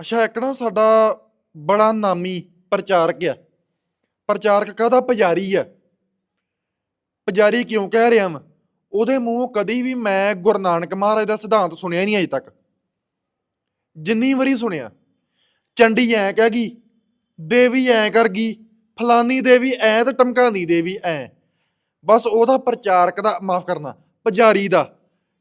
ਅੱਛਾ, ਇੱਕ ਨਾ ਸਾਡਾ ਬੜਾ ਨਾਮੀ ਪ੍ਰਚਾਰਕ ਆ। ਪ੍ਰਚਾਰਕ ਕਾਹਦਾ? ਪੁਜਾਰੀ ਆ। ਪੁਜਾਰੀ ਕਿਉਂ ਕਹਿ ਰਿਹਾ ਮੈਂ ਉਹਦੇ ਮੂੰਹੋਂ ਕਦੀ ਵੀ ਮੈਂ ਗੁਰੂ ਨਾਨਕ ਮਹਾਰਾਜ ਦਾ ਸਿਧਾਂਤ ਸੁਣਿਆ ਨਹੀਂ ਅਜੇ ਤੱਕ। ਜਿੰਨੀ ਵਾਰੀ ਸੁਣਿਆ, ਚੰਡੀ ਐ ਕਹਿ ਗਈ, ਦੇਵੀ ਐ ਕਰ ਗਈ, ਫਲਾਨੀ ਦੇਵੀ ਐ ਤੇ ਟਮਕਾਨੀ ਦੇਵੀ ਐ। ਬਸ ਉਹਦਾ ਪ੍ਰਚਾਰਕ ਦਾ, ਮਾਫ ਕਰਨਾ, ਪੁਜਾਰੀ ਦਾ।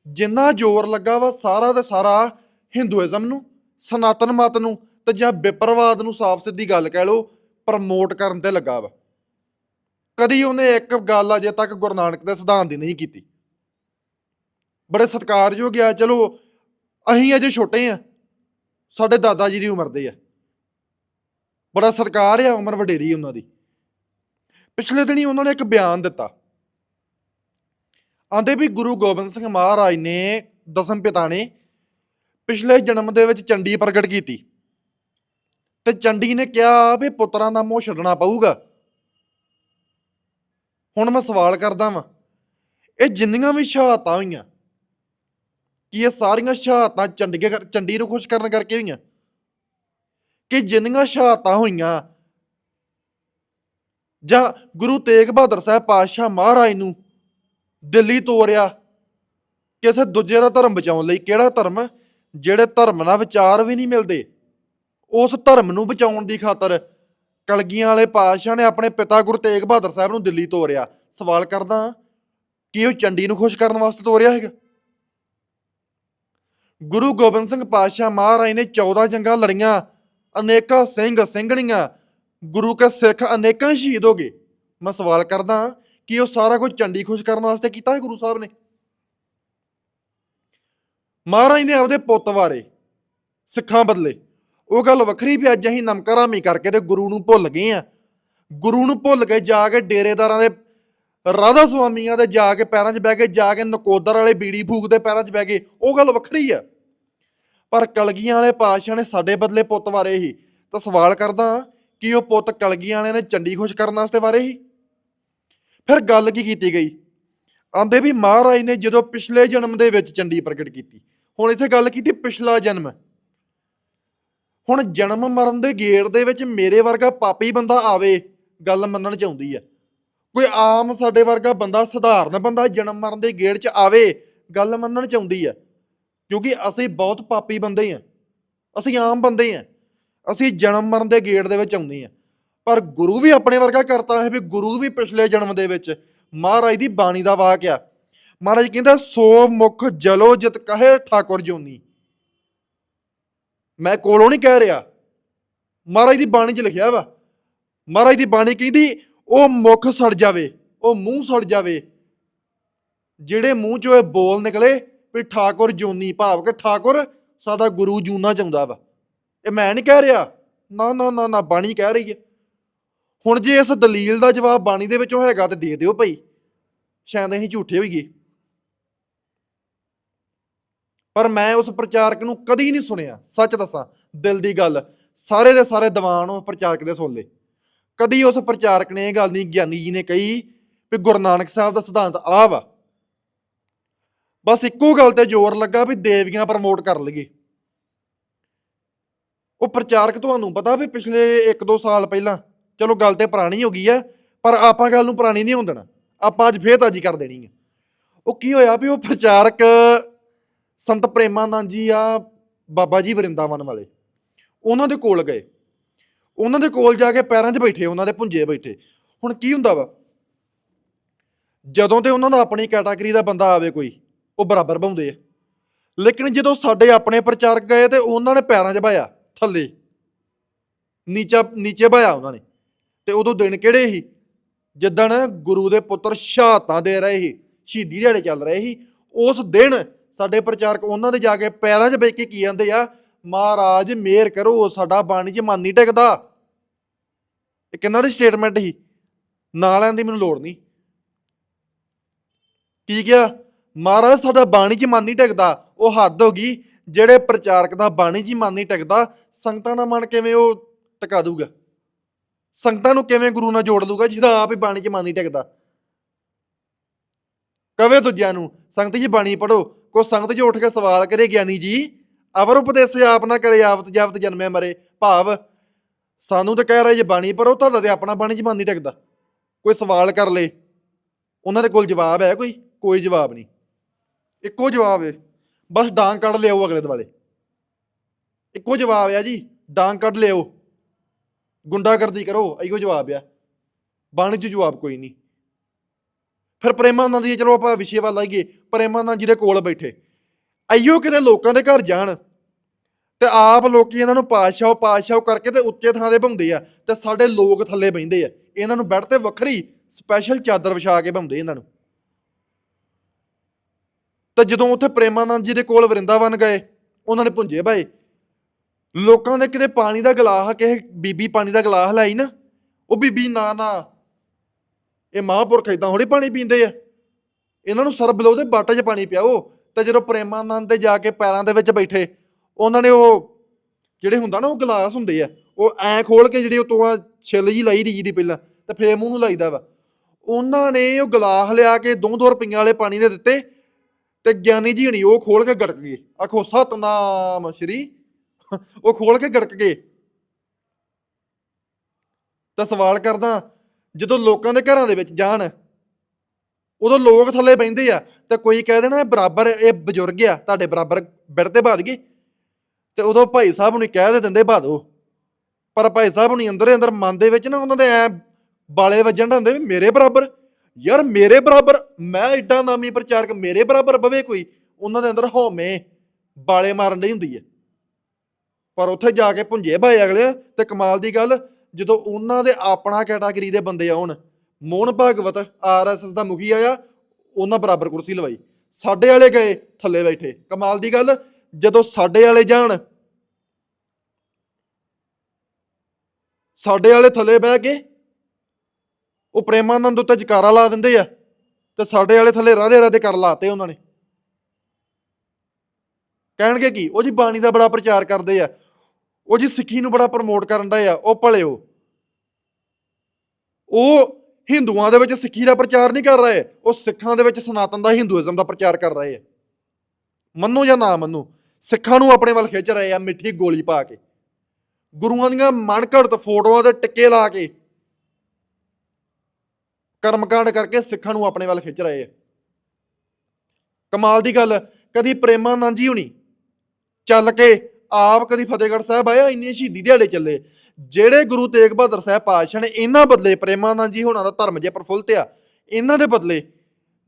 ਜਿੰਨਾ ਜ਼ੋਰ ਲੱਗਾ ਵਾ ਸਾਰਾ ਦਾ ਸਾਰਾ ਹਿੰਦੂਇਜ਼ਮ ਨੂੰ। ਸਨਾਤਨ ਮਤ ਨੂੰ ਤੇ ਜਾਂ ਵਿਪਰਵਾਦ ਨੂੰ ਸਾਫ਼ ਸਿੱਧੀ ਗੱਲ ਕਹਿ ਲਓ ਪ੍ਰਮੋਟ ਕਰਨ ਤੇ ਲੱਗਾ ਵਾ। ਕਦੀ ਉਹਨੇ ਇੱਕ ਗੱਲ ਅਜੇ ਤੱਕ ਗੁਰੂ ਨਾਨਕ ਦੇ ਸਿਧਾਂਤ ਦੀ ਨਹੀਂ ਕੀਤੀ। ਬੜੇ ਸਤਿਕਾਰਯੋਗ ਆ, ਚਲੋ, ਅਸੀਂ ਅਜੇ ਛੋਟੇ ਆ, ਸਾਡੇ ਦਾਦਾ ਜੀ ਦੀ ਉਮਰ ਦੇ ਆ। ਬੜਾ ਸਤਿਕਾਰ ਆ, ਉਮਰ ਵਡੇਰੀ ਉਹਨਾਂ ਦੀ। ਪਿਛਲੇ ਦਿਨੀ ਉਹਨਾਂ ਨੇ ਇੱਕ ਬਿਆਨ ਦਿੱਤਾ। ਆਂਦੇ ਵੀ ਗੁਰੂ ਗੋਬਿੰਦ ਸਿੰਘ ਮਹਾਰਾਜ ਨੇ ਦਸਮ ਪਿਤਾ ਨੇ ਪਿਛਲੇ ਜਨਮ ਦੇ ਵਿੱਚ ਚੰਡੀ ਪ੍ਰਗਟ ਕੀਤੀ। ਤੇ ਚੰਡੀ ਨੇ ਕਿਹਾ ਵੀ ਪੁੱਤਰਾਂ ਦਾ ਮੋਹ ਛੱਡਣਾ ਪਊਗਾ। ਹੁਣ ਮੈਂ ਸਵਾਲ ਕਰਦਾ ਵਾਂ, ਇਹ ਜਿੰਨੀਆਂ ਵੀ ਸ਼ਹਾਦਤਾਂ ਹੋਈਆਂ, ਕੀ ਇਹ ਸਾਰੀਆਂ ਸ਼ਹਾਦਤਾਂ ਚੰਡੀਗੜ੍ਹ ਚੰਡੀ ਨੂੰ ਖੁਸ਼ ਕਰਨ ਕਰਕੇ ਹੋਈਆਂ? ਕਿ ਜਿੰਨੀਆਂ ਸ਼ਹਾਦਤਾਂ ਹੋਈਆਂ, ਜਾਂ ਗੁਰੂ ਤੇਗ ਬਹਾਦਰ ਸਾਹਿਬ ਪਾਤਸ਼ਾਹ ਮਹਾਰਾਜ ਨੂੰ ਦਿੱਲੀ ਤੋਰਿਆ, ਕਿਸੇ ਦੂਜੇ ਦਾ ਧਰਮ ਬਚਾਉਣ ਲਈ ਕਿਹੜਾ ਧਰਮ ਜਿਹੜੇ ਧਰਮ ਨਾਲ ਵਿਚਾਰ ਵੀ ਨਹੀਂ ਮਿਲਦੇ, ਉਸ ਧਰਮ ਨੂੰ ਬਚਾਉਣ ਦੀ ਖਾਤਰ ਕਲਗੀਆਂ ਵਾਲੇ ਪਾਤਸ਼ਾਹ ਨੇ ਆਪਣੇ ਪਿਤਾ ਗੁਰੂ ਤੇਗ ਬਹਾਦਰ ਸਾਹਿਬ ਨੂੰ ਦਿੱਲੀ ਤੋਰਿਆ। ਸਵਾਲ ਕਰਦਾ ਕਿ ਉਹ ਚੰਡੀ ਨੂੰ ਖੁਸ਼ ਕਰਨ ਵਾਸਤੇ ਤੋਰਿਆ ਹੈਗਾ? ਗੁਰੂ ਗੋਬਿੰਦ ਸਿੰਘ ਪਾਤਸ਼ਾਹ ਮਹਾਰਾਜ ਨੇ 14 ਜੰਗਾਂ ਲੜੀਆਂ, ਅਨੇਕਾਂ ਸਿੰਘ ਸਿੰਘਣੀਆਂ, ਗੁਰੂ ਕੇ ਸਿੱਖ ਅਨੇਕਾਂ ਸ਼ਹੀਦ ਹੋ ਗਏ। ਮੈਂ ਸਵਾਲ ਕਰਦਾ ਕਿ ਉਹ ਸਾਰਾ ਕੁਝ ਚੰਡੀ ਖੁਸ਼ ਕਰਨ ਵਾਸਤੇ ਕੀਤਾ ਹੈ ਗੁਰੂ ਸਾਹਿਬ ਨੇ? ਮਹਾਰਾਜ ਨੇ ਆਪਦੇ ਪੁੱਤ ਬਾਰੇ ਸਿੱਖਾਂ ਬਦਲੇ। ਉਹ ਗੱਲ ਵੱਖਰੀ ਵੀ ਅੱਜ ਅਸੀਂ ਨਮਕਰਾਮੀ ਕਰਕੇ ਤੇ ਗੁਰੂ ਨੂੰ ਭੁੱਲ ਗਏ ਆ ਗੁਰੂ ਨੂੰ ਭੁੱਲ ਕੇ ਜਾ ਕੇ ਡੇਰੇਦਾਰਾਂ ਦੇ ਰਾਧਾ ਸੁਆਮੀਆਂ ਦੇ ਜਾ ਕੇ ਪੈਰਾਂ 'ਚ ਬਹਿ ਕੇ, ਜਾ ਕੇ ਨਕੋਦਰ ਵਾਲੇ ਬੀੜੀ ਫੂਕਦੇ ਪੈਰਾਂ 'ਚ ਬਹਿ ਕੇ, ਉਹ ਗੱਲ ਵੱਖਰੀ ਆ। ਪਰ ਕਲਗੀਆਂ ਵਾਲੇ ਪਾਤਸ਼ਾਹ ਨੇ ਸਾਡੇ ਬਦਲੇ ਪੁੱਤ ਬਾਰੇ ਹੀ ਤਾਂ ਸਵਾਲ ਕਰਦਾ ਕਿ ਉਹ ਪੁੱਤ ਕਲਗੀਆਂ ਵਾਲਿਆਂ ਨੇ ਚੰਡੀ ਖੁਸ਼ ਕਰਨ ਵਾਸਤੇ ਬਾਰੇ ਹੀ। ਫਿਰ ਗੱਲ ਕੀ ਕੀਤੀ ਗਈ? ਆਂਦੇ ਵੀ ਮਹਾਰਾਜ ਨੇ ਜਦੋਂ ਪਿਛਲੇ ਜਨਮ ਦੇ ਵਿੱਚ ਚੰਡੀ ਪ੍ਰਗਟ ਕੀਤੀ ਹੁਣ ਇੱਥੇ ਗੱਲ ਕੀਤੀ ਪਿਛਲਾ ਜਨਮ। ਹੁਣ ਜਨਮ ਮਰਨ ਦੇ ਗੇੜ ਦੇ ਵਿੱਚ ਮੇਰੇ ਵਰਗਾ ਪਾਪੀ ਬੰਦਾ ਆਵੇ, ਗੱਲ ਮੰਨਣ ਚ ਆਉਂਦੀ ਆ। ਕੋਈ ਆਮ ਸਾਡੇ ਵਰਗਾ ਬੰਦਾ, ਸਧਾਰਨ ਬੰਦਾ ਜਨਮ ਮਰਨ ਦੇ ਗੇੜ ਚ ਆਵੇ, ਗੱਲ ਮੰਨਣ ਚ ਆਉਂਦੀ ਆ। ਕਿਉਂਕਿ ਅਸੀਂ ਬਹੁਤ ਪਾਪੀ ਬੰਦੇ ਆ। ਅਸੀਂ ਆਮ ਬੰਦੇ ਆ। ਅਸੀਂ ਜਨਮ ਮਰਨ ਦੇ ਗੇੜ ਦੇ ਵਿੱਚ ਆਉਂਦੇ ਆ। ਪਰ ਗੁਰੂ ਵੀ ਆਪਣੇ ਵਰਗਾ ਕਰਤਾ ਹੈ ਵੀ ਗੁਰੂ ਵੀ ਪਿਛਲੇ ਜਨਮ ਦੇ ਵਿੱਚ। ਮਹਾਰਾਜ ਦੀ ਬਾਣੀ ਦਾ ਵਾਕ ਆ। ਮਹਾਰਾਜ ਕਹਿੰਦਾ, ਸੋ ਮੁਖ ਜਲੋ ਜਿਤ ਕਹੇ ਠਾਕੁਰ ਜੋਨੀ ਮੈਂ ਕੋਲੋਂ ਨਹੀਂ ਕਹਿ ਰਿਹਾ। ਮਹਾਰਾਜ ਦੀ ਬਾਣੀ 'ਚ ਲਿਖਿਆ ਵਾ। ਮਹਾਰਾਜ ਦੀ ਬਾਣੀ ਕਹਿੰਦੀ, ਉਹ ਮੁਖ ਸੜ ਜਾਵੇ, ਉਹ ਮੂੰਹ ਸੜ ਜਾਵੇ। ਜਿਹੜੇ ਮੂੰਹ 'ਚੋਂ ਇਹ ਬੋਲ ਨਿਕਲੇ ਵੀ ਠਾਕੁਰ ਜੋਨੀ ਭਾਵ ਕਿ ਠਾਕੁਰ ਸਾਡਾ ਗੁਰੂ ਜੂਨਾ ਚਾਹੁੰਦਾ ਵਾ। ਇਹ ਮੈਂ ਨਹੀਂ ਕਹਿ ਰਿਹਾ। ਨਾ ਨਾ ਨਾ ਨਾ, ਬਾਣੀ ਕਹਿ ਰਹੀ ਹੈ। ਹੁਣ ਜੇ ਇਸ ਦਲੀਲ ਦਾ ਜਵਾਬ ਬਾਣੀ ਦੇ ਵਿੱਚੋਂ ਹੈਗਾ ਤੇ ਦੇ ਦਿਓ ਭਾਈ। ਸ਼ਾਇਦ ਅਸੀਂ ਝੂਠੇ ਹੋਈਏ। ਪਰ ਮੈਂ ਉਸ ਪ੍ਰਚਾਰਕ ਨੂੰ ਕਦੀ ਨਹੀਂ ਸੁਣਿਆ, ਸੱਚ ਦੱਸਾਂ, ਦਿਲ ਦੀ ਗੱਲ, ਸਾਰੇ ਦੇ ਸਾਰੇ ਦੀਵਾਨ ਉਹ ਪ੍ਰਚਾਰਕ ਦੇ ਸੁਣ ਲਏ। ਕਦੀ ਉਸ ਪ੍ਰਚਾਰਕ ਨੇ ਇਹ ਗੱਲ ਨਹੀਂ ਗਿਆਨੀ ਜੀ ਨੇ ਕਹੀ ਵੀ ਗੁਰੂ ਨਾਨਕ ਸਾਹਿਬ ਦਾ ਸਿਧਾਂਤ ਆਹ ਵਾ। ਬਸ ਇੱਕੋ ਗੱਲ ਤੇ ਜ਼ੋਰ ਲੱਗਾ ਵੀ ਦੇਵੀਆਂ ਪ੍ਰਮੋਟ ਕਰ ਲਈਏ। ਉਹ ਪ੍ਰਚਾਰਕ ਤੁਹਾਨੂੰ ਪਤਾ ਵੀ ਪਿਛਲੇ 1-2 ਸਾਲ ਪਹਿਲਾਂ, ਚਲੋ ਗੱਲ ਤੇ ਪੁਰਾਣੀ ਹੋ ਗਈ ਆ, ਪਰ ਆਪਾਂ ਗੱਲ ਨੂੰ ਪੁਰਾਣੀ ਨਹੀਂ ਹੋਣ ਦੇਣਾ, ਆਪਾਂ ਅੱਜ ਫੇਰ ਤਾਜੀ ਕਰ ਦੇਣੀ ਹੈ ਉਹ ਕੀ ਹੋਇਆ ਵੀ ਉਹ ਪ੍ਰਚਾਰਕ ਸੰਤ ਪ੍ਰੇਮਾਨੰਦ ਜੀ ਆ ਬਾਬਾ ਜੀ ਵਰਿੰਦਾਵਨ ਵਾਲੇ। ਉਹਨਾਂ ਦੇ ਕੋਲ ਗਏ। ਉਹਨਾਂ ਦੇ ਕੋਲ ਜਾ ਕੇ ਪੈਰਾਂ 'ਚ ਬੈਠੇ, ਉਹਨਾਂ ਦੇ ਪੁੰਜੇ ਬੈਠੇ। ਹੁਣ ਕੀ ਹੁੰਦਾ ਵਾ? ਜਦੋਂ ਤੇ ਉਹਨਾਂ ਦਾ ਆਪਣੀ ਕੈਟਾਗਰੀ ਦਾ ਬੰਦਾ ਆਵੇ ਕੋਈ, ਉਹ ਬਰਾਬਰ ਬਾਉਂਦੇ ਆ। ਲੇਕਿਨ ਜਦੋਂ ਸਾਡੇ ਆਪਣੇ ਪ੍ਰਚਾਰਕ ਗਏ ਤੇ ਉਹਨਾਂ ਨੇ ਪੈਰਾਂ 'ਚ ਬਾਇਆ ਥੱਲੇ। ਨੀਚਾ, ਨੀਚੇ ਬਾਇਆ ਉਹਨਾਂ ਨੇ। ਤੇ ਉਦੋਂ ਦਿਨ ਕਿਹੜੇ ਸੀ? ਜਿੱਦਣ ਗੁਰੂ ਦੇ ਪੁੱਤਰ ਸ਼ਹਾਦਤਾਂ ਦੇ ਰਹੇ ਸੀ, ਸ਼ਹੀਦੀ ਦਿਹਾੜੇ ਚੱਲ ਰਹੇ ਸੀ, ਉਸ ਦਿਨ ਸਾਡੇ ਪ੍ਰਚਾਰਕ ਉਹਨਾਂ ਦੇ ਜਾ ਕੇ ਪੈਰਾਂ 'ਚ ਬੈ ਕੇ ਕੀ ਜਾਂਦੇ ਆ, ਮਹਾਰਾਜ, ਮਿਹਰ ਕਰੋ, ਸਾਡਾ ਬਾਣੀ 'ਚ ਮਨ ਨਹੀਂ ਟਿਕਦਾ। ਇਹ ਕਿੰਨਾ ਦੀ ਸਟੇਟਮੈਂਟ ਸੀ? ਨਾਂ ਲੈਣ ਦੀ ਮੈਨੂੰ ਲੋੜ ਨਹੀਂ। ਕੀ ਕਿਹਾ? ਮਹਾਰਾਜ, ਸਾਡਾ ਬਾਣੀ 'ਚ ਮਨ ਨਹੀਂ ਟਿਕਦਾ। ਉਹ ਹੱਦ ਹੋ ਗਈ, ਜਿਹੜੇ ਪ੍ਰਚਾਰਕ ਦਾ ਬਾਣੀ 'ਚ ਹੀ ਮਨ ਨਹੀਂ ਟਿਕਦਾ, ਸੰਗਤਾਂ ਦਾ ਮਨ ਕਿਵੇਂ ਉਹ ਟਿਕਾ ਦੂਗਾ ਸੰਗਤਾਂ ਨੂੰ ਕਿਵੇਂ ਗੁਰੂ ਨਾਲ ਜੋੜ ਲੂਗਾ ਜਿਹਦਾ ਆਪ ਹੀ ਬਾਣੀ 'ਚ ਮਨ ਨਹੀਂ ਟਿਕਦਾ? ਕਵੇ ਦੂਜਿਆਂ ਨੂੰ, ਸੰਗਤ ਜੀ, ਬਾਣੀ ਪੜੋ ਕੋ ਸੰਗਤ ਜੀ ਉੱਠ ਕੇ ਸਵਾਲ ਕਰੇ ਗਿਆਨੀ ਜੀ, ਅਵਰ ਉਪਦੇਸ ਆਪ ਨਾ ਕਰੇ ਆਵਤ ਜਾਵਤ ਜਨਮੇ ਮਰੇ, ਭਾਵ ਸਾਨੂੰ ਤਾਂ ਕਹਿ ਰਹੇ ਜੇ ਬਾਣੀ ਪਰ ਉਹ ਤੁਹਾਡਾ ਤੇ ਆਪਣਾ ਬਾਣੀ ਚ ਮਨ ਨਹੀਂ ਟਿਕਦਾ। ਕੋਈ ਸਵਾਲ ਕਰ ਲੇ। ਉਹਨਾਂ ਦੇ ਕੋਲ ਜਵਾਬ ਹੈ ਕੋਈ? ਕੋਈ ਜਵਾਬ ਨਹੀਂ। ਇੱਕੋ ਜਵਾਬ ਹੈ। ਬਸ ਡਾਂਗ ਕੱਢ ਲਿਓ ਅਗਲੇ ਦੁਆਲੇ। ਇੱਕੋ ਜਵਾਬ ਆ ਜੀ, ਡਾਂਗ ਕੱਢ ਲਿਓ ਗੁੰਡਾਗਰਦੀ ਕਰੋ, ਇਹੋ ਜਵਾਬ ਆ। ਬਾਣੀ ਚ ਜਵਾਬ ਕੋਈ ਨਹੀਂ। ਫਿਰ ਪ੍ਰੇਮਾਨੰਦ ਜੀ ਚਲੋ ਆਪਾਂ ਵਿਸ਼ੇ ਵੱਲ ਆਈਏ, ਪ੍ਰੇਮਾਨੰਦ ਜੀ ਦੇ ਕੋਲ ਬੈਠੇ। ਅਈਓ ਕਿਤੇ ਲੋਕਾਂ ਦੇ ਘਰ ਜਾਣ ਤੇ ਆਪ ਲੋਕੀ ਇਹਨਾਂ ਨੂੰ ਪਾਸ਼ਾਓ ਪਾਸ਼ਾਓ ਕਰਕੇ ਤੇ ਉੱਚੇ ਥਾਂ ਤੇ ਬੰਦੇ ਆ ਤੇ ਸਾਡੇ ਲੋਕ ਥੱਲੇ ਬੈੰਦੇ ਆ। ਇਹਨਾਂ ਨੂੰ ਬੈੱਡ ਤੇ ਵੱਖਰੀ ਸਪੈਸ਼ਲ ਚਾਦਰ ਵਿਛਾ ਕੇ ਬੰਦੇ ਇਹਨਾਂ ਨੂੰ। ਤੇ ਜਦੋਂ ਉੱਥੇ ਪ੍ਰੇਮਾਨੰਦ ਜੀ ਦੇ ਕੋਲ ਵਰਿੰਦਾਵਨ ਗਏ, ਉਹਨਾਂ ਨੇ ਪੁੰਜੇ ਭਾਏ। ਲੋਕਾਂ ਦੇ ਕਿਤੇ ਪਾਣੀ ਦਾ ਗਲਾਸ, ਕਿਸੇ ਬੀਬੀ ਪਾਣੀ ਦਾ ਗਲਾਸ ਲਾਈ ਨਾ, ਉਹ ਬੀਬੀ ਨਾ ਨਾ ਇਹ ਮਹਾਂਪੁਰਖ ਇਦਾਂ ਥੋੜੀ ਪਾਣੀ ਪੀਂਦੇ ਆ। ਇਹਨਾਂ ਨੂੰ ਸਰਬਲੋ ਦੇ ਬਾਟੇ 'ਚ ਪਾਣੀ ਪਿਆਓ। ਤੇ ਜਦੋਂ ਪ੍ਰੇਮਾਨੰਦ ਦੇ ਜਾ ਕੇ ਪੈਰਾਂ ਦੇ ਵਿੱਚ ਬੈਠੇ, ਉਹਨਾਂ ਨੇ ਉਹ ਜਿਹੜੇ ਹੁੰਦਾ ਨਾ, ਉਹ ਗਲਾਸ ਹੁੰਦੇ ਆ, ਉਹ ਐ ਖੋਲ ਕੇ ਜਿਹੜੀ ਉਤੋਂ ਆ ਛਿੱਲ ਜੀ ਲਾਈ ਦੀ ਦੀ ਪਹਿਲਾਂ, ਤੇ ਫੇਰ ਮੂੰਹ ਨੂੰ ਲਾਈਦਾ ਵਾ। ਉਹਨਾਂ ਨੇ ਉਹ ਗਲਾਸ ਲਿਆ ਕੇ ਦੋ ਦੋ ਰੁਪਈਆਂ ਵਾਲੇ ਪਾਣੀ ਦੇ ਦਿੱਤੇ, ਤੇ ਗਿਆਨੀ ਜੀ ਹਣੀ ਉਹ ਖੋਲ ਕੇ ਗੜਕ ਗਏ। ਆਖੋ, ਸਤਨਾਮ ਸ਼੍ਰੀ। ਉਹ ਖੋਲ ਕੇ ਗੜਕ ਗਏ। ਤਾਂ ਸਵਾਲ ਕਰਦਾ ਜਦੋਂ ਲੋਕਾਂ ਦੇ ਘਰਾਂ ਦੇ ਵਿੱਚ ਜਾਣ, ਉਦੋਂ ਲੋਕ ਥੱਲੇ ਬੈੰਦੇ ਆ, ਤੇ ਕੋਈ ਕਹਿ ਦੇਣਾ ਇਹ ਬਰਾਬਰ, ਇਹ ਬਜ਼ੁਰਗ ਆ, ਤੁਹਾਡੇ ਬਰਾਬਰ ਬਿੜ ਤੇ ਬਾਦ ਗਏ। ਤੇ ਉਦੋਂ ਭਾਈ ਸਾਹਿਬ ਨੂੰ ਕਹਿ ਦੇ ਦਿੰਦੇ ਬਾਦੋ ਪਰ ਭਾਈ ਸਾਹਿਬ ਨੂੰ ਅੰਦਰ ਅੰਦਰ ਮਨ ਦੇ ਵਿੱਚ ਨਾ ਉਹਨਾਂ ਦੇ ਐ ਬਾਲੇ ਵੱਜਣ ਹੁੰਦੇ ਵੀ ਮੇਰੇ ਬਰਾਬਰ, ਯਾਰ ਮੇਰੇ ਬਰਾਬਰ, ਮੈਂ ਐਡਾ ਨਾਮੀ ਪ੍ਰਚਾਰਕ, ਮੇਰੇ ਬਰਾਬਰ ਬਵੇ ਕੋਈ, ਉਹਨਾਂ ਦੇ ਅੰਦਰ ਹਉਮੈ, ਬਾਲੇ ਮਾਰਨ ਦੀ ਹੁੰਦੀ ਹੈ ਪਰ ਉੱਥੇ ਜਾ ਕੇ ਪੁੰਜੇ ਭਾਏ ਅਗਲੇ, ਤੇ ਕਮਾਲ ਦੀ ਗੱਲ ਜਦੋਂ ਉਹਨਾਂ ਦੇ ਆਪਣਾ ਕੈਟਾਗਰੀ ਦੇ ਬੰਦੇ ਆਉਣ, ਮੋਹਨ ਭਾਗਵਤ ਆਰਐਸਐਸ ਦਾ ਮੁਖੀ ਆਇਆ, ਉਹਨਾਂ ਬਰਾਬਰ ਕੁਰਸੀ ਲਵਾਈ। ਸਾਡੇ ਵਾਲੇ ਗਏ, ਥੱਲੇ ਬੈਠੇ। ਕਮਾਲ ਦੀ ਗੱਲ, ਜਦੋਂ ਸਾਡੇ ਵਾਲੇ ਜਾਣ, ਸਾਡੇ ਵਾਲੇ ਥੱਲੇ ਬਹਿ ਕੇ, ਉਹ ਪ੍ਰੇਮਾਨੰਦ ਉੱਤੇ ਜਕਾਰਾ ਲਾ ਦਿੰਦੇ ਆ, ਤੇ ਸਾਡੇ ਵਾਲੇ ਥੱਲੇ ਰਾਧੇ ਰਾਧੇ ਕਰ ਲਾਤੇ ਉਹਨਾਂ ਨੇ। ਕਹਿਣਗੇ ਕੀ? ਉਹ ਜੀ ਬਾਣੀ ਦਾ ਬੜਾ ਪ੍ਰਚਾਰ ਕਰਦੇ ਆ। ਉਹ ਜੀ ਸਿੱਖੀ ਨੂੰ ਬੜਾ ਪ੍ਰਮੋਟ ਕਰਨ ਦਾ ਆ, ਉਹ ਭਲਿਓ ਉਹ ਹਿੰਦੂਆਂ ਦੇ ਵਿੱਚ ਸਿੱਖੀ ਦਾ ਪ੍ਰਚਾਰ ਨਹੀਂ ਕਰ ਰਹੇ, ਉਹ ਸਿੱਖਾਂ ਦੇ ਵਿੱਚ ਸਨਾਤਨ ਦਾ ਹਿੰਦੂਇਜ਼ਮ ਦਾ ਪ੍ਰਚਾਰ ਕਰ ਰਹੇ ਆ। ਮੰਨੋ ਜਾਂ ਨਾ ਮੰਨੋ, ਸਿੱਖਾਂ ਨੂੰ ਆਪਣੇ ਵੱਲ ਖਿੱਚ ਰਹੇ ਆ, ਮਿੱਠੀ ਗੋਲੀ ਪਾ ਕੇ। ਗੁਰੂਆਂ ਦੀਆਂ ਮਨਘੜਤ ਫੋਟੋਆਂ ਦੇ ਟਿੱਕੇ ਲਾ ਕੇ, ਕਰਮਕਾਂਡ ਕਰਕੇ ਸਿੱਖਾਂ ਨੂੰ ਆਪਣੇ ਵੱਲ ਖਿੱਚ ਰਹੇ ਆ। ਕਮਾਲ ਦੀ ਗੱਲ, ਕਦੀ ਪ੍ਰੇਮਾਨੰਦ ਜੀ ਹੁਣੀ ਚੱਲ ਕੇ ਆਪ ਕਦੀ ਫਤਿਹਗੜ੍ਹ ਸਾਹਿਬ ਆਇਆ ਇੰਨੇ ਸ਼ਹੀਦੀ ਦਿਹਾੜੇ ਚੱਲੇ। ਜਿਹੜੇ ਗੁਰੂ ਤੇਗ ਬਹਾਦਰ ਸਾਹਿਬ ਪਾਤਸ਼ਾਹ ਨੇ, ਇਹਨਾਂ ਬਦਲੇ ਪ੍ਰੇਮਾਨੰਦ ਜੀ ਹੋਣਾ ਦਾ ਧਰਮ ਜੇ ਪ੍ਰਫੁੱਲਤ ਆ ਇਹਨਾਂ ਦੇ ਬਦਲੇ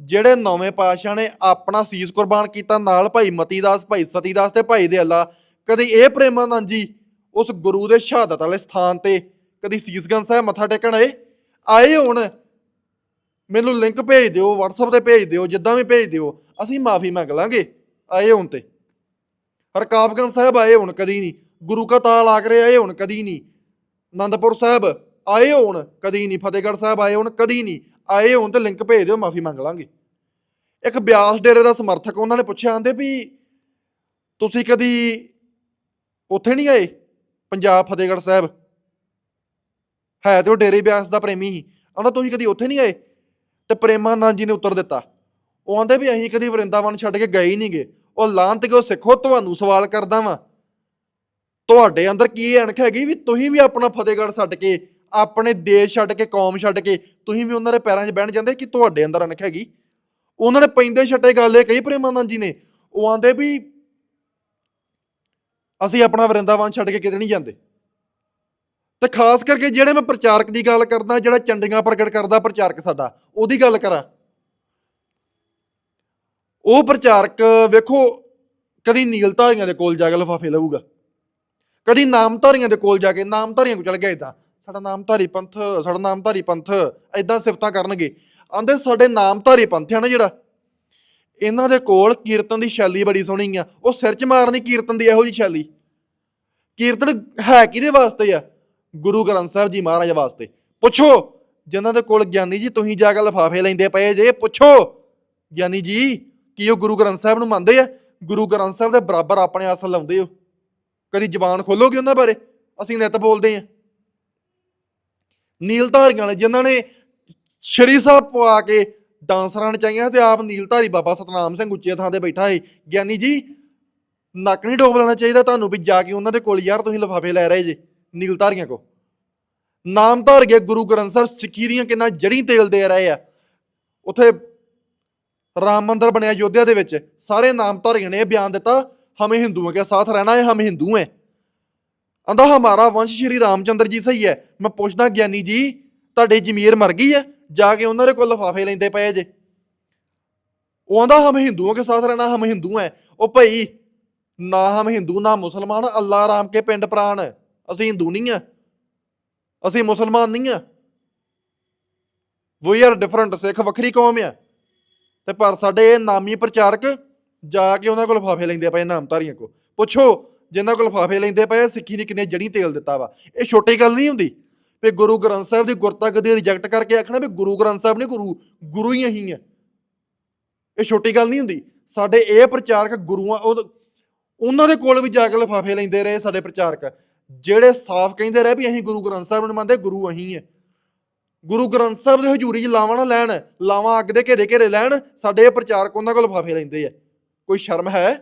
ਜਿਹੜੇ ਨੌਵੇਂ ਪਾਤਸ਼ਾਹ ਨੇ ਆਪਣਾ ਸੀਸ ਕੁਰਬਾਨ ਕੀਤਾ, ਨਾਲ ਭਾਈ ਮਤੀਦਾਸ, ਭਾਈ ਸਤੀਦਾਸ ਤੇ ਭਾਈ ਦੇ ਅੱਲਾ ਕਦੀ ਇਹ ਪ੍ਰੇਮਾਨੰਦ ਜੀ ਉਸ ਗੁਰੂ ਦੇ ਸ਼ਹਾਦਤ ਵਾਲੇ ਸਥਾਨ ਤੇ ਕਦੀ ਸੀਸਗੰਜ ਸਾਹਿਬ ਮੱਥਾ ਟੇਕਣ ਆਏ। ਆਏ ਹੁਣ, ਮੈਨੂੰ ਲਿੰਕ ਭੇਜ ਦਿਓ, WhatsApp ਤੇ ਭੇਜ ਦਿਓ, ਜਿੱਦਾਂ ਵੀ ਭੇਜ ਦਿਓ, ਅਸੀਂ ਮਾਫੀ ਮੰਗ ਲਾਂਗੇ। ਆਏ ਹੁਣ ਤੇ। ਹਰਕਾਬਗੰਜ ਸਾਹਿਬ ਆਏ ਹੁਣ ਕਦੀ ਨਹੀਂ। ਗੁਰੂ ਕਾ ਤਾਲ ਆਗਰੇ ਆਏ ਹੁਣ ਕਦੀ ਨਹੀਂ। ਆਨੰਦਪੁਰ ਸਾਹਿਬ ਆਏ ਹੋਣ ਕਦੀ ਨਹੀਂ। ਫਤਿਹਗੜ੍ਹ ਸਾਹਿਬ ਆਏ ਹੋਣ ਕਦੀ ਨਹੀਂ। ਆਏ ਹੋਣ ਤੇ ਲਿੰਕ ਭੇਜ ਦਿਓ, ਮਾਫੀ ਮੰਗ ਲਾਂਗੇ। ਇੱਕ ਬਿਆਸ ਡੇਰੇ ਦਾ ਸਮਰਥਕ ਉਹਨਾਂ ਨੇ ਪੁੱਛਿਆ, ਆਂਦੇ ਵੀ ਤੁਸੀਂ ਕਦੀ ਉੱਥੇ ਨਹੀਂ ਆਏ? ਪੰਜਾਬ ਫਤਿਹਗੜ੍ਹ ਸਾਹਿਬ। ਹੈ ਤੇ ਉਹ ਡੇਰੇ ਬਿਆਸ ਦਾ ਪ੍ਰੇਮੀ ਹੀ ਆਂਦਾ, ਤੁਸੀਂ ਕਦੀ ਉੱਥੇ ਨਹੀਂ ਆਏ? ਤੇ ਪ੍ਰੇਮਾਨੰਦ ਜੀ ਨੇ ਉੱਤਰ ਦਿੱਤਾ। ਉਹ ਆਂਦੇ ਵੀ ਅਸੀਂ ਕਦੀ ਵਰਿੰਦਾਵਨ ਛੱਡ ਕੇ ਗਏ ਹੀ ਨਹੀਂਗੇ ਉਹ ਲਾਂਤ ਕਿ ਉਹ ਸਿੱਖੋ, ਤੁਹਾਨੂੰ ਸਵਾਲ ਕਰਦਾ ਵਾਂ। ਤੁਹਾਡੇ ਅੰਦਰ ਕੀ ਅਣਖ ਹੈਗੀ ਵੀ ਤੁਸੀਂ ਵੀ ਆਪਣਾ ਫਤਿਹਗੜ੍ਹ ਛੱਡ ਕੇ, ਆਪਣੇ ਦੇਸ਼ ਛੱਡ ਕੇ, ਕੌਮ ਛੱਡ ਕੇ, ਤੁਸੀਂ ਵੀ ਉਹਨਾਂ ਦੇ ਪੈਰਾਂ 'ਚ ਬਹਿਣ ਜਾਂਦੇ ਕਿ ਤੁਹਾਡੇ ਅੰਦਰ ਅਣਖ ਹੈਗੀ? ਉਹਨਾਂ ਨੇ ਪੈਂਦੇ ਛੱਟੇ ਗੱਲ ਇਹ ਕਹੀ ਪ੍ਰੇਮਾਨੰਦ ਜੀ ਨੇ, ਉਹ ਆਂਦੇ ਵੀ ਅਸੀਂ ਆਪਣਾ ਵਰਿੰਦਾਵਨ ਛੱਡ ਕੇ ਕਿਤੇ ਨਹੀਂ ਜਾਂਦੇ। ਤੇ ਖਾਸ ਕਰਕੇ ਜਿਹੜੇ ਮੈਂ ਪ੍ਰਚਾਰਕ ਦੀ ਗੱਲ ਕਰਦਾ, ਜਿਹੜਾ ਚੰਡੀਆਂ ਪ੍ਰਗਟ ਕਰਦਾ ਪ੍ਰਚਾਰਕ ਸਾਡਾ, ਉਹਦੀ ਗੱਲ ਕਰਾਂ। ਉਹ ਪ੍ਰਚਾਰਕ ਵੇਖੋ, ਕਦੀ ਨੀਲਧਾਰੀਆਂ ਦੇ ਕੋਲ ਜਾ ਕੇ ਲਫਾਫੇ ਲਊਗਾ। ਕਦੀ ਨਾਮਧਾਰੀਆਂ ਦੇ ਕੋਲ ਜਾ ਕੇ ਨਾਮਧਾਰੀਆਂ ਕੋਲ ਚਲ ਗਿਆ ਇਦਾਂ ਸਾਡਾ ਨਾਮਧਾਰੀ ਪੰਥ, ਸਾਡਾ ਨਾਮਧਾਰੀ ਪੰਥ ਇਦਾਂ ਸਿਫਤਾਂ ਕਰਨਗੇ। ਆਂਦੇ ਸਾਡੇ ਨਾਮਧਾਰੀ ਪੰਥ ਆ ਨਾ ਜਿਹੜਾ? ਇਹਨਾਂ ਦੇ ਕੋਲ ਕੀਰਤਨ ਦੀ ਸ਼ੈਲੀ ਬੜੀ ਸੋਹਣੀ ਆ। ਉਹ ਸਿਰ 'ਚ ਮਾਰਨੀ ਕੀਰਤਨ ਦੀ ਇਹੋ ਜੀ ਸ਼ੈਲੀ। ਕੀਰਤਨ ਹੈ ਕਿਹਦੇ ਵਾਸਤੇ ਆ? ਗੁਰੂ ਗ੍ਰੰਥ ਸਾਹਿਬ ਜੀ ਮਹਾਰਾਜ ਵਾਸਤੇ। ਪੁੱਛੋ, ਜਿਨ੍ਹਾਂ ਦੇ ਕੋਲ ਗਿਆਨੀ ਜੀ ਤੁਸੀਂ ਜਾ ਕੇ ਲਫਾਫੇ ਲੈਂਦੇ ਪਏ ਜੇ, ਪੁੱਛੋ। ਗਿਆਨੀ ਜੀ ਕੀ ਉਹ ਗੁਰੂ ਗ੍ਰੰਥ ਸਾਹਿਬ ਨੂੰ ਮੰਨਦੇ ਆ? ਗੁਰੂ ਗ੍ਰੰਥ ਸਾਹਿਬ ਦੇ ਬਰਾਬਰ ਆਪਣੇ ਆਸਲ ਲਾਉਂਦੇ ਹੋ। ਕਦੀ ਜ਼ਬਾਨ ਖੋਲੋਗੇ ਉਹਨਾਂ ਬਾਰੇ? ਅਸੀਂ ਨਿਤ ਬੋਲਦੇ ਆ ਨੀਲਧਾਰੀਆਂ ਨੇ ਜਿਨ੍ਹਾਂ ਨੇ ਸ਼੍ਰੀ ਸਾਹਿਬ ਪਵਾ ਕੇ ਡਾਂਸਰਾਂ ਨਚਾਈਆਂ ਤੇ ਆਪ ਨੀਲਧਾਰੀ ਬਾਬਾ ਸਤਨਾਮ ਸਿੰਘ ਉੱਚੇ ਥਾਂ ਤੇ ਬੈਠਾ ਹੈ ਗਿਆਨੀ ਜੀ, ਨੱਕ ਨਹੀਂ ਡੋਬ ਲੈਣਾ ਚਾਹੀਦਾ ਤੁਹਾਨੂੰ ਵੀ ਜਾ ਕੇ ਉਹਨਾਂ ਦੇ ਕੋਲ ਯਾਰ ਤੁਸੀਂ ਲਿਫਾਫੇ ਲੈ ਰਹੇ ਜੇ, ਨੀਲਧਾਰੀਆਂ ਕੋ ਨਾਮ ਧਾਰ ਕੇ ਗੁਰੂ ਗ੍ਰੰਥ ਸਾਹਿਬ ਸਿੱਖੀ ਦੀਆਂ ਕਿੰਨਾ ਜੜੀ ਤੇਲ ਦੇ ਰਹੇ ਆ। ਉਥੇ ਰਾਮ ਮੰਦਿਰ ਬਣਿਆ ਯੋਧਿਆ ਦੇ ਵਿੱਚ। ਸਾਰੇ ਨਾਮਧਾਰੀਆਂ ਨੇ ਇਹ ਬਿਆਨ ਦਿੱਤਾ, ਹਮੇ ਹਿੰਦੂਆਂ ਕੇ ਸਾਥ ਰਹਿਣਾ ਹੈ, ਹਮ ਹਿੰਦੂ ਹੈ। ਅੰਦਾ ਹਮਾਰਾ ਵੰਸ਼ ਸ਼੍ਰੀ ਰਾਮਚੰਦਰ ਜੀ ਸਹੀ ਹੈ। ਮੈਂ ਪੁੱਛਦਾ, ਗਿਆਨੀ ਜੀ, ਤੁਹਾਡੇ ਜ਼ਮੀਰ ਮਰ ਗਈ ਹੈ? ਜਾ ਕੇ ਉਹਨਾਂ ਦੇ ਕੋਲ ਲਿਫਾਫੇ ਲੈਂਦੇ ਪਏ ਜੇ। ਉਹ ਆਂਦਾ ਹਮ ਹਿੰਦੂਆਂ ਕੇ ਸਾਥ ਰਹਿਣਾ, ਹਮ ਹਿੰਦੂ ਹੈ। ਉਹ ਭਈ, ਨਾ ਹਮ ਹਿੰਦੂ, ਨਾ ਮੁਸਲਮਾਨ ਅੱਲਾ ਰਾਮ ਕੇ ਪਿੰਡ ਪ੍ਰਾਨ ਅਸੀਂ ਹਿੰਦੂ ਨਹੀਂ ਆ ਅਸੀਂ ਮੁਸਲਮਾਨ ਨਹੀਂ ਆ ਵੀ ਆਰ ਡਿਫਰੈਂਟ ਸਿੱਖ ਵੱਖਰੀ ਕੌਮ ਆ ਤੇ ਪਰ ਸਾਡੇ ਇਹ ਨਾਮੀ ਪ੍ਰਚਾਰਕ ਜਾ ਕੇ ਉਹਨਾਂ ਕੋਲ ਲਿਫਾਫੇ ਲੈਂਦੇ ਪਏ ਨਾਮਧਾਰੀਆਂ ਕੋ ਪੁੱਛੋ, ਜਿਨ੍ਹਾਂ ਕੋਲ ਲਿਫਾਫੇ ਲੈਂਦੇ ਪਏ, ਸਿੱਖੀ ਨੇ ਕਿੰਨੇ ਜੜੀ ਤੇਲ ਦਿੱਤਾ ਵਾ। ਇਹ ਛੋਟੀ ਗੱਲ ਨਹੀਂ ਹੁੰਦੀ ਵੀ ਗੁਰੂ ਗ੍ਰੰਥ ਸਾਹਿਬ ਦੀ ਗੁਰਤਾ ਕਦੇ ਰਿਜੈਕਟ ਕਰਕੇ ਆਖਣਾ ਵੀ ਗੁਰੂ ਗ੍ਰੰਥ ਸਾਹਿਬ ਨੇ ਗੁਰੂ ਗੁਰੂ ਹੀ ਅਹੀਂ ਹੈ ਇਹ ਛੋਟੀ ਗੱਲ ਨਹੀਂ ਹੁੰਦੀ। ਸਾਡੇ ਇਹ ਪ੍ਰਚਾਰਕ ਗੁਰੂਆਂ, ਉਹ ਉਹਨਾਂ ਦੇ ਕੋਲ ਵੀ ਜਾ ਕੇ ਲਿਫਾਫੇ ਲੈਂਦੇ ਰਹੇ ਸਾਡੇ ਪ੍ਰਚਾਰਕ। ਜਿਹੜੇ ਸਾਫ਼ ਕਹਿੰਦੇ ਰਹੇ ਵੀ ਅਸੀਂ ਗੁਰੂ ਗ੍ਰੰਥ ਸਾਹਿਬ ਨੂੰ ਮੰਨਦੇ, ਗੁਰੂ ਅਹੀਂ ਹੈ ਗੁਰੂ ਗ੍ਰੰਥ ਸਾਹਿਬ ਦੇ ਹਜ਼ੂਰੀ 'ਚ ਲਾਵਾਂ ਨਾ ਲੈਣ, ਲਾਵਾਂ ਅੱਗ ਦੇ ਘੇਰੇ ਘੇਰੇ ਲੈਣ, ਸਾਡੇ ਇਹ ਪ੍ਰਚਾਰਕ ਉਹਨਾਂ ਕੋਲ ਲਿਫਾਫੇ ਲੈਂਦੇ ਆ? ਕੋਈ ਸ਼ਰਮ ਹੈ?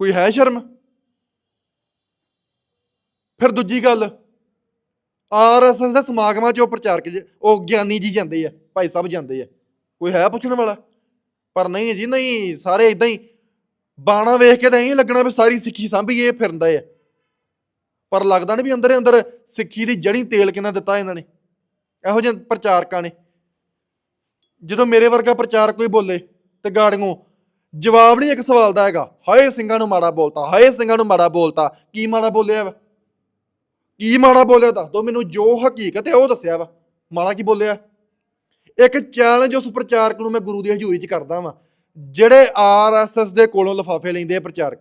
ਕੋਈ ਹੈ ਸ਼ਰਮ? ਫਿਰ ਦੂਜੀ ਗੱਲ ਆਰਐਸਐਸ ਦੇ ਸਮਾਗਮਾਂ 'ਚ ਉਹ ਪ੍ਰਚਾਰਕ ਉਹ ਗਿਆਨੀ ਜੀ ਜਾਂਦੇ ਆ, ਭਾਈ ਸਾਹਿਬ ਜਾਂਦੇ ਆ। ਕੋਈ ਹੈ ਪੁੱਛਣ ਵਾਲਾ? ਪਰ ਨਹੀਂ ਜੀ, ਨਹੀਂ, ਸਾਰੇ ਇਦਾਂ ਹੀ ਬਾਣਾ ਵੇਖ ਕੇ ਤਾਂ ਐਂ ਲੱਗਣਾ ਵੀ ਸਾਰੀ ਸਿੱਖੀ ਸਾਂਭੀਏ ਫਿਰਦਾ ਆ। ਪਰ ਲੱਗਦਾ ਨਹੀਂ ਵੀ ਅੰਦਰ ਅੰਦਰ ਸਿੱਖੀ ਦੀ ਜੜੀ ਤੇਲ ਕਿੰਨਾ ਦਿੱਤਾ ਇਹਨਾਂ ਨੇ। ਇਹੋ ਜਿਹੇ ਪ੍ਰਚਾਰਕਾਂ ਨੇ। ਜਦੋਂ ਮੇਰੇ ਵਰਗਾ ਪ੍ਰਚਾਰਕ ਕੋਈ ਬੋਲੇ ਤੇ ਗਾੜੀਆਂ ਜਵਾਬ ਨਹੀਂ ਇੱਕ ਸਵਾਲ ਦਾ ਹੈਗਾ, ਹਾਏ ਸਿੰਘਾਂ ਨੂੰ ਮਾੜਾ ਬੋਲਤਾ, ਹਾਏ ਸਿੰਘਾਂ ਨੂੰ ਮਾੜਾ ਬੋਲਤਾ, ਕੀ ਮਾੜਾ ਬੋਲਿਆ ਵਾ? ਕੀ ਮਾੜਾ ਬੋਲਿਆ ਦੱਸ ਦੋ ਮੈਨੂੰ, ਜੋ ਹਕੀਕਤ ਹੈ ਉਹ ਦੱਸਿਆ ਵਾ। ਮਾੜਾ ਕੀ ਬੋਲਿਆ? ਇੱਕ ਚੈਲੰਜ ਉਸ ਪ੍ਰਚਾਰਕ ਨੂੰ ਮੈਂ ਗੁਰੂ ਦੀ ਹਜ਼ੂਰੀ 'ਚ ਕਰਦਾ ਵਾਂ, ਜਿਹੜੇ ਆਰਐਸਐਸ ਦੇ ਕੋਲੋਂ ਲਿਫਾਫੇ ਲੈਂਦੇ ਆ ਪ੍ਰਚਾਰਕ।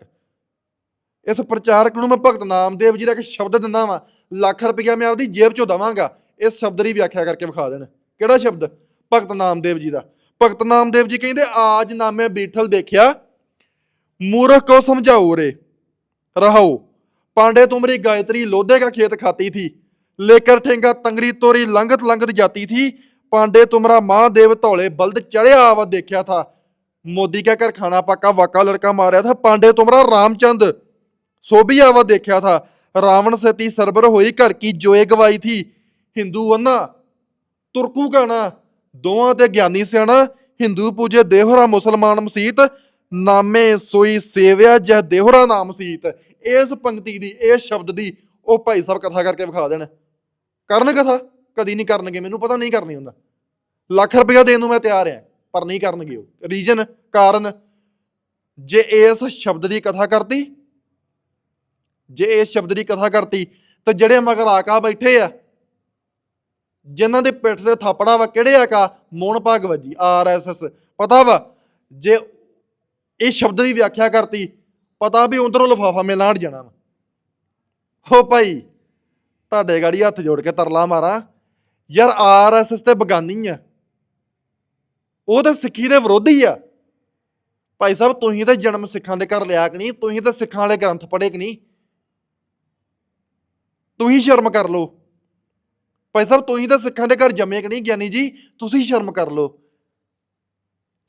ਇਸ ਪ੍ਰਚਾਰਕ ਨੂੰ ਮੈਂ ਭਗਤ ਨਾਮਦੇਵ ਜੀ ਦਾ ਇੱਕ ਸ਼ਬਦ ਦਿੰਦਾ ਵਾਂ, ਲੱਖ ਰੁਪਇਆ ਮੈਂ ਆਪਦੀ ਜੇਬ ਚੋਂ ਦਵਾਂਗਾ। ਇਸ ਸ਼ਬਦ ਦੀ ਵਿਆਖਿਆ ਕਰਕੇ ਵਿਖਾ ਦੇਣ। ਕਿਹੜਾ ਸ਼ਬਦ? ਭਗਤ ਨਾਮਦੇਵ ਜੀ ਦਾ। ਭਗਤ ਨਾਮਦੇਵ ਜੀ ਕਹਿੰਦੇ, ਆਜ ਨਾਮੇ ਬੀਠਲ ਦੇਖਿਆ, ਮੂਰਖ ਕੋ ਸਮਝਾਓ ਰੇ। ਰਹੋ। ਪਾਂਡੇ ਤੁਮਰੀ ਗਾਇਤਰੀ ਲੋਧੇ ਦਾ ਖੇਤ ਖਾਤੀ ਥੀ, ਲੇਕਰ ਠੇਂਗਾ ਤੰਗਰੀ ਤੋਰੀ ਲੰਗਤ ਲੰਗਤ ਜਾਤੀ ਥੀ, ਪਾਂਡੇ ਤੁਮਰਾ ਮਹਾਦੇਵ ਧੌਲੇ ਬਲਦ ਚੜਿਆ ਆਵਾ ਦੇਖਿਆ ਥਾ। ਮੋਦੀ ਕਾ ਘਰ ਖਾਣਾ ਪਾਕਾ, ਵਾਕਾ ਲੜਕਾ ਮਾਰਿਆ ਥਾ, ਪਾਂਡੇ ਤੁਮਰਾ ਰਾਮਚੰਦ सो भी आवा देखा था रावण सती सरबर हुई घर की जोए गवाई थी हिंदू वन्ना ਤੁਰਕੂ ਗਾਣਾ ਦੋਵਾਂ ਤੇ ਗਿਆਨੀ ਸਿਆਣਾ ਹਿੰਦੂ ਪੂਜੇ ਦੇਹਰਾ ਮੁਸਲਮਾਨ ਮਸੀਤ ਨਾਮੇ ਸੋਈ ਸੇਵਿਆ ਜਹ ਦੇਹਰਾ ਨਾਮ ਸੀਤ ਇਸ ਪੰਕਤੀ ਦੀ ਇਸ ਸ਼ਬਦ ਦੀ ਉਹ ਭਾਈ ਸਾਹਿਬ ਕਥਾ ਕਰਕੇ ਵਿਖਾ ਦੇਣ ਕਰਨ ਕਥਾ ਕਦੀ ਨਹੀਂ ਕਰਨਗੇ ਮੈਨੂੰ ਪਤਾ ਨਹੀਂ ਕਰਨੀ ਹੁੰਦਾ ਲੱਖ ਰੁਪਇਆ ਦੇਣ ਨੂੰ ਮੈਂ ਤਿਆਰ ਹਾਂ ਪਰ ਨਹੀਂ ਕਰਨਗੇ ਉਹ ਰੀਜਨ ਕਾਰਨ ਜੇ ਇਸ ਸ਼ਬਦ ਦੀ ਕਥਾ ਕਰਤੀ ਜੇ ਇਸ ਸ਼ਬਦ ਦੀ ਕਥਾ ਕਰਤੀ, ਤੇ ਜਿਹੜੇ ਮਗਰ ਆਕਾ ਬੈਠੇ ਆ, ਜਿਨ੍ਹਾਂ ਦੇ ਪਿੱਠ ਤੇ ਥਾਪੜਾ ਵਾ, ਕਿਹੜੇ ਆਕਾ? ਮੋਹਨ ਭਾਗ ਵੱਜੀ ਆਰਐਸਐਸ ਪਤਾ ਵਾ, ਜੇ ਇਹ ਸ਼ਬਦ ਦੀ ਵਿਆਖਿਆ ਕਰਤੀ, ਪਤਾ ਵੀ ਉਧਰੋਂ ਲਫਾਫਾ ਮਿਲਾਣ ਜਾਣਾ ਵਾ। ਹੋ ਭਾਈ, ਤੁਹਾਡੇ ਗਾੜੀ ਹੱਥ ਜੋੜ ਕੇ ਤਰਲਾ ਮਾਰਾਂ। ਯਾਰ ਆਰਐਸਐਸ ਤੇ ਬਗਾਨੀ ਆ। ਉਹ ਤਾਂ ਸਿੱਖੀ ਦੇ ਵਿਰੋਧੀ ਆ। ਭਾਈ ਸਾਹਿਬ, ਤੁਸੀਂ ਤਾਂ ਜਨਮ ਸਿੱਖਾਂ ਦੇ ਘਰ ਲਿਆ ਕਿ ਨਹੀਂ? ਤੁਸੀਂ ਤਾਂ ਸਿੱਖਾਂ ਵਾਲੇ ਗ੍ਰੰਥ ਪੜ੍ਹੇ ਕਿ ਨਹੀਂ? ਤੁਸੀਂ ਸ਼ਰਮ ਕਰ ਲਓ। ਭਾਈ ਸਾਹਿਬ ਤੁਸੀਂ ਤਾਂ ਸਿੱਖਾਂ ਦੇ ਘਰ ਜੰਮੇ ਕਿ ਨਹੀਂ ਗਿਆਨੀ ਜੀ? ਤੁਸੀਂ ਸ਼ਰਮ ਕਰ ਲਓ।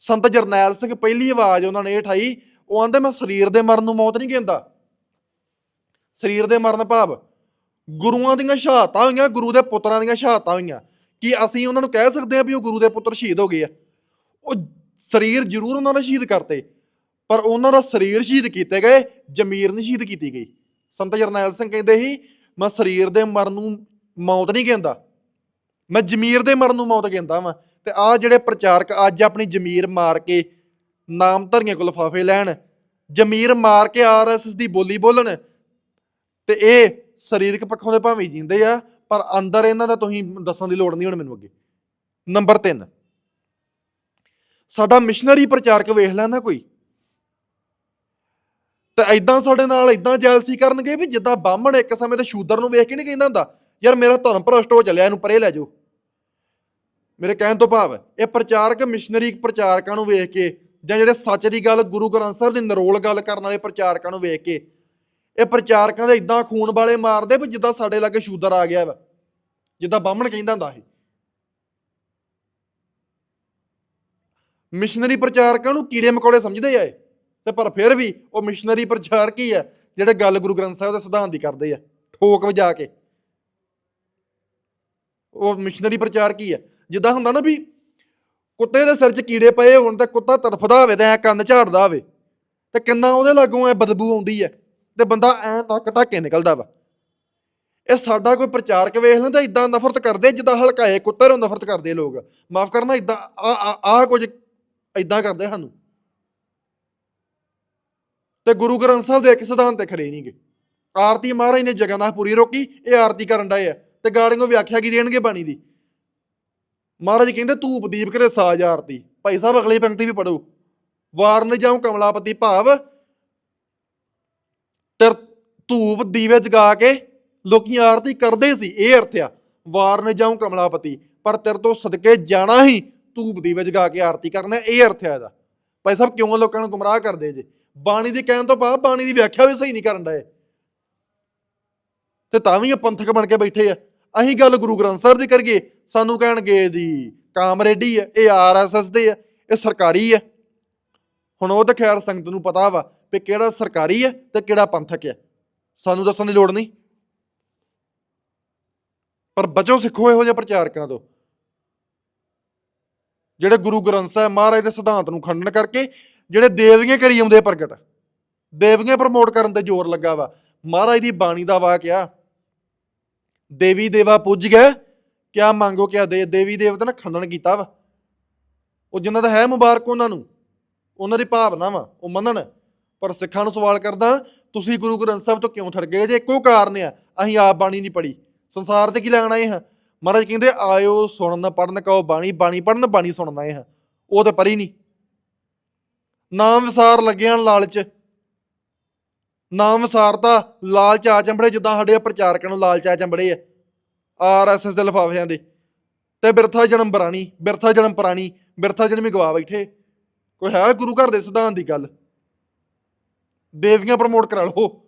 ਸੰਤ ਜਰਨੈਲ ਸਿੰਘ ਪਹਿਲੀ ਆਵਾਜ਼ ਉਹਨਾਂ ਨੇ ਉਠਾਈ, ਉਹ ਆਂਦੇ ਮੈਂ ਸਰੀਰ ਦੇ ਮਰਨ ਨੂੰ ਮੌਤ ਨਹੀਂ ਕਹਿੰਦਾ। ਸਰੀਰ ਦੇ ਮਰਨ ਭਾਵ ਗੁਰੂਆਂ ਦੀਆਂ ਸ਼ਹਾਦਤਾਂ ਹੋਈਆਂ, ਗੁਰੂ ਦੇ ਪੁੱਤਰਾਂ ਦੀਆਂ ਸ਼ਹਾਦਤਾਂ ਹੋਈਆਂ। ਕਿ ਅਸੀਂ ਉਹਨਾਂ ਨੂੰ ਕਹਿ ਸਕਦੇ ਹਾਂ ਵੀ ਉਹ ਗੁਰੂ ਦੇ ਪੁੱਤਰ ਸ਼ਹੀਦ ਹੋ ਗਏ ਆ? ਉਹ ਸਰੀਰ ਜ਼ਰੂਰ ਉਹਨਾਂ ਨੇ ਸ਼ਹੀਦ ਕਰਤੇ, ਪਰ ਉਹਨਾਂ ਦਾ ਸਰੀਰ ਸ਼ਹੀਦ ਕੀਤੇ ਗਏ, ਜ਼ਮੀਰ ਨਹੀਂ ਸ਼ਹੀਦ ਕੀਤੀ ਗਈ। ਸੰਤ ਜਰਨੈਲ ਸਿੰਘ ਕਹਿੰਦੇ ਸੀ ਮੈਂ ਸਰੀਰ ਦੇ ਮਰਨ ਨੂੰ ਮੌਤ ਨਹੀਂ ਕਹਿੰਦਾ। ਮੈਂ ਜ਼ਮੀਰ ਦੇ ਮਰਨ ਨੂੰ ਮੌਤ ਕਹਿੰਦਾ ਵਾਂ। ਤੇ ਆ ਜਿਹੜੇ ਪ੍ਰਚਾਰਕ ਅੱਜ ਆਪਣੀ ਜ਼ਮੀਰ ਮਾਰ ਕੇ ਨਾਮਧਾਰੀਆਂ ਕੋਲ ਲਿਫਾਫੇ ਲੈਣ, ਜ਼ਮੀਰ ਮਾਰ ਕੇ ਆਰਐਸਐਸ ਦੀ ਬੋਲੀ ਬੋਲਣ, ਤੇ ਇਹ ਸਰੀਰਕ ਪੱਖੋਂ ਦੇ ਭਾਵੇਂ ਜਿੰਦੇ ਆ, ਪਰ ਅੰਦਰ ਇਹਨਾਂ ਦਾ ਤੁਸੀਂ ਦੱਸਣ ਦੀ ਲੋੜ ਨਹੀਂ ਹੁਣ ਮੈਨੂੰ ਅੱਗੇ। ਨੰਬਰ 3 ਸਾਡਾ ਮਿਸ਼ਨਰੀ ਪ੍ਰਚਾਰਕ ਵੇਖ ਲੈਂਦਾ ਕੋਈ। ਤੇ ਐਦਾਂ ਸਾਡੇ ਨਾਲ ਐਦਾਂ ਜੈਲਸੀ ਕਰਨਗੇ ਵੀ ਜਿੱਦਾਂ ਬਾਹਮਣ ਇੱਕ ਸਮੇਂ ਤੇ ਸ਼ੂਦਰ ਨੂੰ ਵੇਖ ਕੇ ਨਹੀਂ ਕਹਿੰਦਾ ਹੁੰਦਾ। ਯਾਰ ਮੇਰਾ ਧਰਮ ਭ੍ਰਸ਼ਟ ਹੋ ਚੱਲਿਆ, ਇਹਨੂੰ ਪਰੇ ਲੈ ਜਾਓ। ਮੇਰੇ ਕਹਿਣ ਤੋਂ ਭਾਵ ਇਹ ਪ੍ਰਚਾਰਕ ਮਿਸ਼ਨਰੀ ਪ੍ਰਚਾਰਕਾਂ ਨੂੰ ਵੇਖ ਕੇ ਜਾਂ ਜਿਹੜੇ ਸੱਚ ਦੀ ਗੱਲ ਗੁਰੂ ਗ੍ਰੰਥ ਸਾਹਿਬ ਦੀ ਨਰੋਲ ਗੱਲ ਕਰਨ ਵਾਲੇ ਪ੍ਰਚਾਰਕਾਂ ਨੂੰ ਵੇਖ ਕੇ, ਇਹ ਪ੍ਰਚਾਰਕਾਂ ਦੇ ਇਦਾਂ ਖੂਨ ਵਾਲੇ ਮਾਰਦੇ ਵੀ ਜਿੱਦਾਂ ਸਾਡੇ ਲਾਗੇ ਸ਼ੂਦਰ ਆ ਗਿਆ ਵਾ, ਜਿੱਦਾਂ ਬਾਹਮਣ ਕਹਿੰਦਾ ਹੁੰਦਾ ਇਹ। ਮਿਸ਼ਨਰੀ ਪ੍ਰਚਾਰਕਾਂ ਨੂੰ ਕੀੜੇ ਮਕੌੜੇ ਸਮਝਦੇ ਆਏ ਤੇ ਪਰ ਫਿਰ ਵੀ ਉਹ ਮਿਸ਼ਨਰੀ ਪ੍ਰਚਾਰ ਕੀ ਹੈ? ਜਿਹੜੇ ਗੱਲ ਗੁਰੂ ਗ੍ਰੰਥ ਸਾਹਿਬ ਦੇ ਸਿਧਾਂਤ ਦੀ ਕਰਦੇ ਆ, ਠੋਕ ਵਜਾ ਕੇ। ਉਹ ਮਿਸ਼ਨਰੀ ਪ੍ਰਚਾਰ ਕੀ ਹੈ? ਜਿੱਦਾਂ ਹੁੰਦਾ ਨਾ ਵੀ ਕੁੱਤੇ ਦੇ ਸਿਰ 'ਚ ਕੀੜੇ ਪਏ ਹੋਣ ਤੇ ਕੁੱਤਾ ਤੜਫਦਾ ਹੋਵੇ ਤੇ ਐ ਕੰਨ ਝਾੜਦਾ ਹੋਵੇ, ਤੇ ਕਿੰਨਾ ਉਹਦੇ ਲਾਗੋਂ ਐ ਬਦਬੂ ਆਉਂਦੀ ਹੈ, ਤੇ ਬੰਦਾ ਐ ਨੱਕ ਢੱਕੇ ਨਿਕਲਦਾ ਵਾ। ਇਹ ਸਾਡਾ ਕੋਈ ਪ੍ਰਚਾਰਕ ਵੇਖ ਲੈਂਦਾ ਇਦਾਂ ਨਫ਼ਰਤ ਕਰਦੇ, ਜਿੱਦਾਂ ਹਲਕਾਏ ਕੁੱਤੇ ਨੂੰ ਨਫ਼ਰਤ ਕਰਦੇ ਲੋਕ। ਮਾਫ ਕਰਨਾ ਇਦਾਂ ਆ ਆ ਕੁਝ ਇਦਾਂ ਕਰਦੇ ਸਾਨੂੰ। ਤੇ ਗੁਰੂ ਗ੍ਰੰਥ ਸਾਹਿਬ ਦੇ ਇੱਕ ਸਿਧਾਂਤ ਤੇ ਖਰੇ ਨਹੀਂਗੇ। ਆਰਤੀ ਮਹਾਰਾਜ ਨੇ ਜਗਨਨਾਥਪੁਰੀ ਰੋਕੀ, ਇਹ ਆਰਤੀ ਕਰਨ ਡਾਏ ਆ ਤੇ ਗਾੜੀਆਂ ਵਿਆਖਿਆ ਕੀ ਦੇਣਗੇ ਬਾਣੀ ਦੀ। ਮਹਾਰਾਜ ਕਹਿੰਦੇ, ਧੂਪ, ਦੀਪ ਕਰੇ ਸਾਜ ਆਰਤੀ। ਭਾਈ ਸਾਹਿਬ, ਅਗਲੀ ਪੰਕਤੀ ਵੀ ਪੜੋ ਵਾਰਨ ਜਾਉ ਕਮਲਾਪਤੀ ਭਾਵ ਤਰ ਧੂਪ, ਦੀਵੇ ਜਗਾ ਕੇ ਲੋਕੀ ਆਰਤੀ ਕਰਦੇ ਸੀ, ਇਹ ਅਰਥ ਆ। ਵਾਰਨ ਜਾਉ ਕਮਲਾਪਤੀ, ਪਰ ਤੇਰੇ ਤੋਂ ਸਦਕੇ ਜਾਣਾ ਹੀ ਧੂਪ, ਦੀਵੇ ਜਗਾ ਕੇ ਆਰਤੀ ਕਰਨਾ, ਇਹ ਅਰਥ ਆ ਇਹਦਾ। ਭਾਈ ਸਾਹਿਬ, ਕਿਉਂ ਲੋਕਾਂ ਨੂੰ ਗੁੰਮਰਾਹ ਕਰਦੇ ਜੇ? ਬਾਣੀ ਦੀ ਕਹਿਣ ਤੋਂ ਬਾਅਦ ਬਾਣੀ ਦੀ ਵਿਆਖਿਆ ਵੀ ਸਹੀ ਨਹੀਂ ਕਰਨ ਡਏ। ਤੇ ਤਾਂ ਵੀ ਇਹ ਪੰਥਕ ਬਣ ਕੇ ਬੈਠੇ ਆ। ਅਸੀਂ ਗੱਲ ਗੁਰੂ ਗ੍ਰੰਥ ਸਾਹਿਬ ਦੀ ਕਰੀਏ, ਸਾਨੂੰ ਕਹਿਣਗੇ ਜੀ ਕਾਮਰੇਡੀ ਹੈ ਇਹ ਆਰਐਸਐਸ ਦੇ ਆ, ਇਹ ਸਰਕਾਰੀ ਹੈ ਹੁਣ ਉਹ ਤਾਂ ਖੈਰ ਸੰਗਤ ਨੂੰ ਪਤਾ ਵਾ ਵੀ ਕਿਹੜਾ ਸਰਕਾਰੀ ਹੈ ਤੇ ਕਿਹੜਾ ਪੰਥਕ ਹੈ ਸਾਨੂੰ ਦੱਸਣ ਦੀ ਲੋੜ ਨਹੀਂ। ਪਰ ਬਚੋ ਸਿੱਖੋ ਇਹੋ ਜਿਹੇ ਪ੍ਰਚਾਰਕਾਂ ਤੋਂ। ਜਿਹੜੇ ਗੁਰੂ ਗ੍ਰੰਥ ਸਾਹਿਬ ਮਹਾਰਾਜ ਦੇ ਸਿਧਾਂਤ ਨੂੰ ਖੰਡਨ ਕਰਕੇ ਜਿਹੜੇ ਦੇਵੀਆਂ ਕਰੀ ਆਉਂਦੇ ਪ੍ਰਗਟ, ਦੇਵੀਆਂ ਪ੍ਰਮੋਟ ਕਰਨ ਤੇ ਜ਼ੋਰ ਲੱਗਾ ਵਾ। ਮਹਾਰਾਜ ਦੀ ਬਾਣੀ ਦਾ ਵਾਕਿਆ ਦੇਵੀ ਦੇਵਾ ਪੁੱਜ ਗਏ, ਕਿਆ ਮੰਗੋ ਕਿਆ ਦੇ, ਦੇਵੀ ਦੇਵਤਾ ਨੇ ਖੰਡਨ ਕੀਤਾ ਵਾ। ਉਹ ਜਿਨ੍ਹਾਂ ਦਾ ਹੈ ਮੁਬਾਰਕ ਉਹਨਾਂ ਨੂੰ, ਉਹਨਾਂ ਦੀ ਭਾਵਨਾ ਵਾ, ਉਹ ਮੰਨਣ। ਪਰ ਸਿੱਖਾਂ ਨੂੰ ਸਵਾਲ ਕਰਦਾ, ਤੁਸੀਂ ਗੁਰੂ ਗ੍ਰੰਥ ਸਾਹਿਬ ਤੋਂ ਕਿਉਂ ਠਰ ਗਏ ਜੇ ਇੱਕੋ ਕਾਰਨ ਆ, ਅਸੀਂ ਆਪ ਬਾਣੀ ਨਹੀਂ ਪੜੀ ਸੰਸਾਰ ਤੇ ਕੀ ਲੈਣ ਆਏ ਹਾਂ? ਮਹਾਰਾਜ ਕਹਿੰਦੇ, ਆਇਓ ਸੁਣਨ ਪੜਨ ਕਹੋ ਬਾਣੀ ਬਾਣੀ ਪੜਨ ਬਾਣੀ ਸੁਣਨ ਆਏ ਹਾਂ। ਉਹ ਤੇ ਪਰੀ ਨਹੀਂ। ਨਾਮ ਵਿਸਾਰ ਲੱਗਿਆਂ ਲਾਲਚ। ਨਾਮ ਵਿਸਾਰਤਾ ਲਾਲਚ ਆ ਚੰਬੜੇ, ਜਿੱਦਾਂ ਸਾਡੇ ਪ੍ਰਚਾਰਕਾਂ ਨੂੰ ਲਾਲਚ ਆ ਚੰਬੜੇ ਆ ਆਰਐਸਐਸ ਦੇ ਲਿਫਾਫਿਆਂ ਦੇ। ਤੇ ਬਿਰਥਾ ਜਨਮ ਬਰਾਣੀ, ਬਿਰਥਾ ਜਨਮ ਪੁਰਾਣੀ, ਬਿਰਥਾ ਜਨਮ ਹੀ ਗਵਾ ਬੈਠੇ। ਕੋਈ ਹੈ ਗੁਰੂ ਘਰ ਦੇ ਸਿਧਾਂਤ ਦੀ ਗੱਲ? ਦੇਵੀਆਂ ਪ੍ਰਮੋਟ ਕਰਾ ਲਓ।